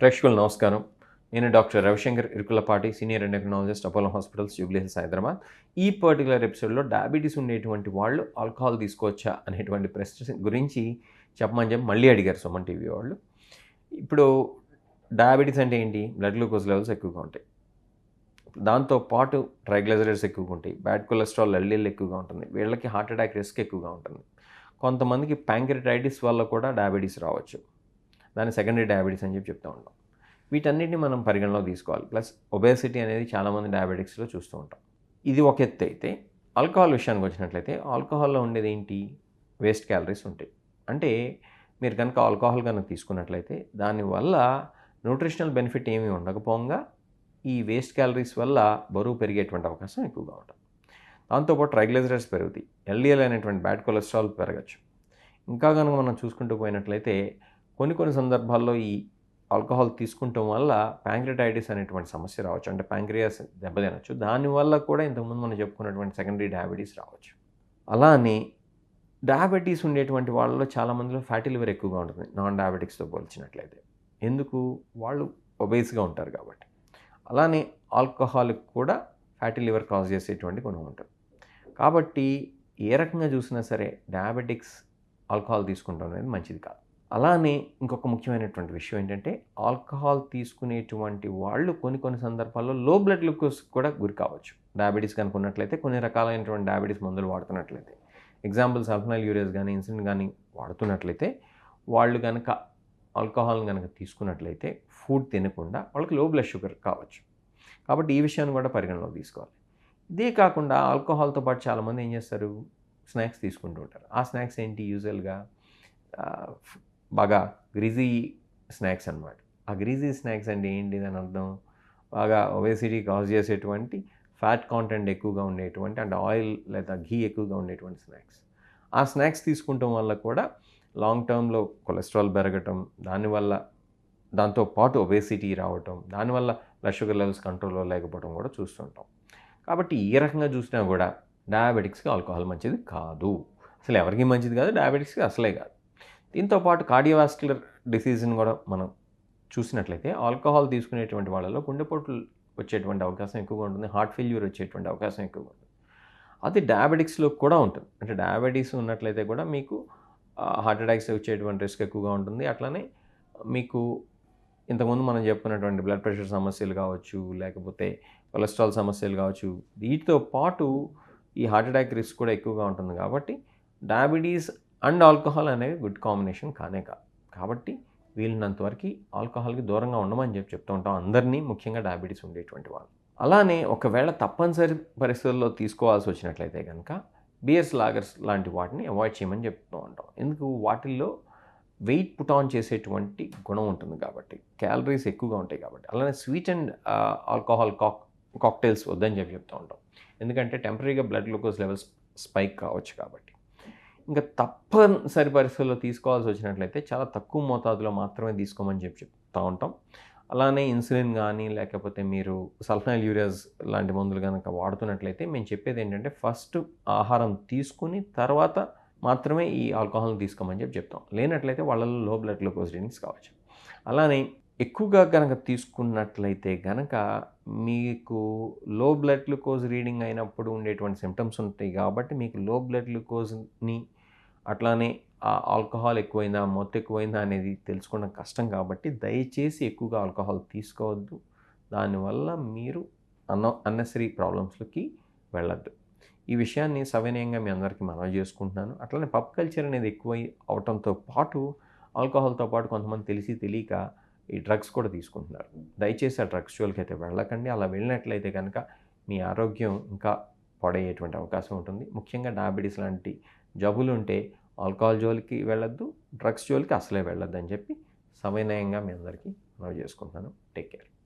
ప్రేక్షకులు నమస్కారం. నేను doctor Ravishankar Irukulapati senior endocrinologist Apollo hospitals Jubilee Hills Hyderabad. ఈ పర్టికులర్ ఎపిసోడ్లో డయాబెటీస్ ఉండేటువంటి వాళ్ళు ఆల్కహాల్ తీసుకోవచ్చా అనేటువంటి ప్రశ్న గురించి చెప్పమని చెప్పి మళ్ళీ అడిగారు సుమన్ టీవీ వాళ్ళు. ఇప్పుడు డయాబెటీస్ అంటే ఏంటి? బ్లడ్ గ్లూకోజ్ లెవెల్స్ ఎక్కువగా ఉంటాయి. దాంతో పాటు ట్రైగ్లైజరైడ్స్ ఎక్కువగా ఉంటాయి. బ్యాడ్ కొలెస్ట్రాల్ ఎల్డీఎల్ ఎక్కువగా ఉంటుంది. వీళ్ళకి హార్ట్ అటాక్ రిస్క్ ఎక్కువగా ఉంటుంది. కొంతమందికి ప్యాంక్రటైటిస్ వల్ల కూడా డయాబెటీస్ రావచ్చు. దాన్ని సెకండరీ డయాబెటీస్ అని చెప్పి చెప్తూ ఉంటాం. వీటన్నిటిని మనం పరిగణలో తీసుకోవాలి. ప్లస్ ఒబేసిటీ అనేది చాలామంది డయాబెటిక్స్లో చూస్తూ ఉంటాం. ఇది ఒక ఎత్తు అయితే ఆల్కహాల్ విషయానికి వచ్చినట్లయితే ఆల్కహాల్లో ఉండేది ఏంటి? వేస్ట్ క్యాలరీస్ ఉంటాయి. అంటే మీరు కనుక ఆల్కహాల్ కనుక తీసుకున్నట్లయితే దానివల్ల న్యూట్రిషనల్ బెనిఫిట్ ఏమీ ఉండకపోగా ఈ వేస్ట్ క్యాలరీస్ వల్ల బరువు పెరిగేటువంటి అవకాశం ఎక్కువగా ఉంటుంది. దాంతోపాటు ట్రైగ్లైజరైడ్స్ పెరుగుతాయి. ఎల్డిఎల్ అనేటువంటి బ్యాడ్ కొలెస్ట్రాల్ పెరగచ్చు. ఇంకా కనుక మనం చూసుకుంటూ పోయినట్లయితే కొన్ని కొన్ని సందర్భాల్లో ఈ ఆల్కహాల్ తీసుకుంటాం వల్ల ప్యాంక్రిటైటిస్ అనేటువంటి సమస్య రావచ్చు. అంటే ప్యాంక్రియాస్ దెబ్బతినచ్చు. దానివల్ల కూడా ఇంతకుముందు మనం చెప్పుకున్నటువంటి సెకండరీ డయాబెటీస్ రావచ్చు. అలానే డయాబెటీస్ ఉండేటువంటి వాళ్ళలో చాలామందిలో ఫ్యాటీ లివర్ ఎక్కువగా ఉంటుంది. నాన్ డయాబెటిక్స్తో పోల్చినట్లయితే. ఎందుకు? వాళ్ళు ఒబేస్గా ఉంటారు కాబట్టి. అలానే ఆల్కహాల్కి కూడా ఫ్యాటీ లివర్ కాజ్ చేసేటువంటి గుణం ఉంటుంది. కాబట్టి ఏ రకంగా చూసినా సరే డయాబెటిక్స్ ఆల్కహాల్ తీసుకుంటాం అనేది మంచిది కాదు. అలానే ఇంకొక ముఖ్యమైనటువంటి విషయం ఏంటంటే ఆల్కహాల్ తీసుకునేటువంటి వాళ్ళు కొన్ని కొన్ని సందర్భాల్లో లో బ్లడ్ గ్లూకోజ్ కూడా గురి కావచ్చు. డయాబెటీస్ కనుక ఉన్నట్లయితే కొన్ని రకాలైనటువంటి డయాబెటీస్ మందులు వాడుతున్నట్లయితే. ఎగ్జాంపుల్ సల్ఫనైల్ యూరియస్ కానీ ఇన్సులిన్ కానీ వాడుతున్నట్లయితే వాళ్ళు కనుక ఆల్కహాల్ కనుక తీసుకున్నట్లయితే ఫుడ్ తినకుండా వాళ్ళకి లో బ్లడ్ షుగర్ కావచ్చు. కాబట్టి ఈ విషయాన్ని కూడా పరిగణలోకి తీసుకోవాలి. ఇదే కాకుండా ఆల్కహాల్తో పాటు చాలామంది ఏం చేస్తారు? స్నాక్స్ తీసుకుంటూ ఉంటారు. ఆ స్నాక్స్ ఏంటి? యూజువల్గా బాగా గ్రీజీ స్నాక్స్ అనమాట ఆ గ్రీజీ స్నాక్స్ అంటే ఏంటి అని అర్థం? బాగా ఒబేసిటీ కాజ్ చేసేటువంటి ఫ్యాట్ కాంటెంట్ ఎక్కువగా ఉండేటువంటి అండ్ ఆయిల్ లేదా ఘీ ఎక్కువగా ఉండేటువంటి స్నాక్స్. ఆ స్నాక్స్ తీసుకుంటాం వల్ల కూడా లాంగ్ టర్మ్లో కొలెస్ట్రాల్ పెరగటం దానివల్ల దాంతో పాటు ఒబేసిటీ రావటం దానివల్ల బ్లడ్ షుగర్ లెవెల్స్ కంట్రోల్లో లేకపోవడం కూడా చూస్తుంటాం. కాబట్టి ఏ రకంగా చూసినా కూడా డయాబెటిక్స్కి ఆల్కహాల్ మంచిది కాదు. అసలు ఎవరికి మంచిది కాదు? డయాబెటిక్స్కి అసలే కాదు. దీంతో పాటు కార్డియోవాస్కులర్ డిసీజ్ని కూడా మనం చూసినట్లయితే ఆల్కహాల్ తీసుకునేటువంటి వాళ్ళలో గుండెపోట్లు వచ్చేటువంటి అవకాశం ఎక్కువగా ఉంటుంది హార్ట్ ఫెయిల్యూర్ వచ్చేటువంటి అవకాశం ఎక్కువగా ఉంటుంది. అది డయాబెటిక్స్లో కూడా ఉంటుంది. అంటే డయాబెటీస్ ఉన్నట్లయితే కూడా మీకు హార్ట్ అటాక్స్ వచ్చేటువంటి రిస్క్ ఎక్కువగా ఉంటుంది. అట్లానే మీకు ఇంతకుముందు మనం చెప్పుకున్నటువంటి బ్లడ్ ప్రెషర్ సమస్యలు కావచ్చు లేకపోతే కొలెస్ట్రాల్ సమస్యలు కావచ్చు వీటితో పాటు ఈ హార్ట్ అటాక్ రిస్క్ కూడా ఎక్కువగా ఉంటుంది. కాబట్టి డయాబెటీస్ అండ్ ఆల్కహాల్ అనేవి గుడ్ కాంబినేషన్ కానే కాదు కాబట్టి వీలినంతవరకు ఆల్కహాల్కి దూరంగా ఉండమని చెప్పి చెప్తూ ఉంటాం. అందరినీ ముఖ్యంగా డయాబెటీస్ ఉండేటువంటి వాళ్ళు. అలానే ఒకవేళ తప్పనిసరి పరిస్థితుల్లో తీసుకోవాల్సి వచ్చినట్లయితే కనుక బియర్స్ లాగర్స్ లాంటి వాటిని అవాయిడ్ చేయమని చెప్తూ ఉంటాం. ఎందుకు? వాటిల్లో వెయిట్ పుట్ ఆన్ చేసేటువంటి గుణం ఉంటుంది కాబట్టి. క్యాలరీస్ ఎక్కువగా ఉంటాయి కాబట్టి. అలానే sweet and alcohol cock cocktails వద్దని చెప్పి చెప్తూ ఉంటాం. ఎందుకంటే టెంపరీగా బ్లడ్ గ్లూకోజ్ లెవెల్స్ స్పైక్ కావచ్చు కాబట్టి. ఇంకా తప్పనిసరి పరిస్థితుల్లో తీసుకోవాల్సి వచ్చినట్లయితే చాలా తక్కువ మోతాదులో మాత్రమే తీసుకోమని చెప్పి చెప్తూ ఉంటాం. అలానే ఇన్సులిన్ కానీ లేకపోతే మీరు సల్ఫనైల్ యూరియాస్ లాంటి మందులు కనుక వాడుతున్నట్లయితే మేము చెప్పేది ఏంటంటే ఫస్ట్ ఆహారం తీసుకుని తర్వాత మాత్రమే ఈ ఆల్కహాల్ని తీసుకోమని చెప్పి చెప్తాం. లేనట్లయితే వాళ్ళలో లో బ్లడ్ గ్లూకోజ్ రీడింగ్స్ కావచ్చు. అలానే ఎక్కువగా కనుక తీసుకున్నట్లయితే కనుక మీకు లో బ్లడ్ గ్లూకోజ్ రీడింగ్ అయినప్పుడు ఉండేటువంటి సిమ్టమ్స్ ఉంటాయి కాబట్టి మీకు లో బ్లడ్ గ్లూకోజ్ని అట్లానే ఆ ఆల్కహాల్ ఎక్కువైందా మొత్తం ఎక్కువైందా అనేది తెలుసుకోవడం కష్టం కాబట్టి దయచేసి ఎక్కువగా ఆల్కహాల్ తీసుకోవద్దు. దానివల్ల మీరు అన్న అన్నెసరీ ప్రాబ్లమ్స్లోకి వెళ్ళద్దు. ఈ విషయాన్ని సవినయంగా మీ అందరికీ మనవి చేసుకుంటున్నాను. అట్లనే పబ్ కల్చర్ అనేది ఎక్కువై అవటంతో పాటు ఆల్కహాల్తో పాటు కొంతమంది తెలిసి తెలియక ఈ డ్రగ్స్ కూడా తీసుకుంటున్నారు. దయచేసి ఆ డ్రగ్స్ జోలికి అయితే వెళ్ళకండి. అలా వెళ్ళినట్లయితే కనుక మీ ఆరోగ్యం ఇంకా పాడయ్యేటువంటి అవకాశం ఉంటుంది. ముఖ్యంగా డయాబెటీస్ లాంటి జబ్బులు ఉంటే ఆల్కహాల్ జోలికి వెళ్ళొద్దు డ్రగ్స్ జోలికి అసలే వెళ్ళొద్దు అని చెప్పి సవినయంగా మీ అందరికీ మనవి చేసుకుంటున్నాను. Take care.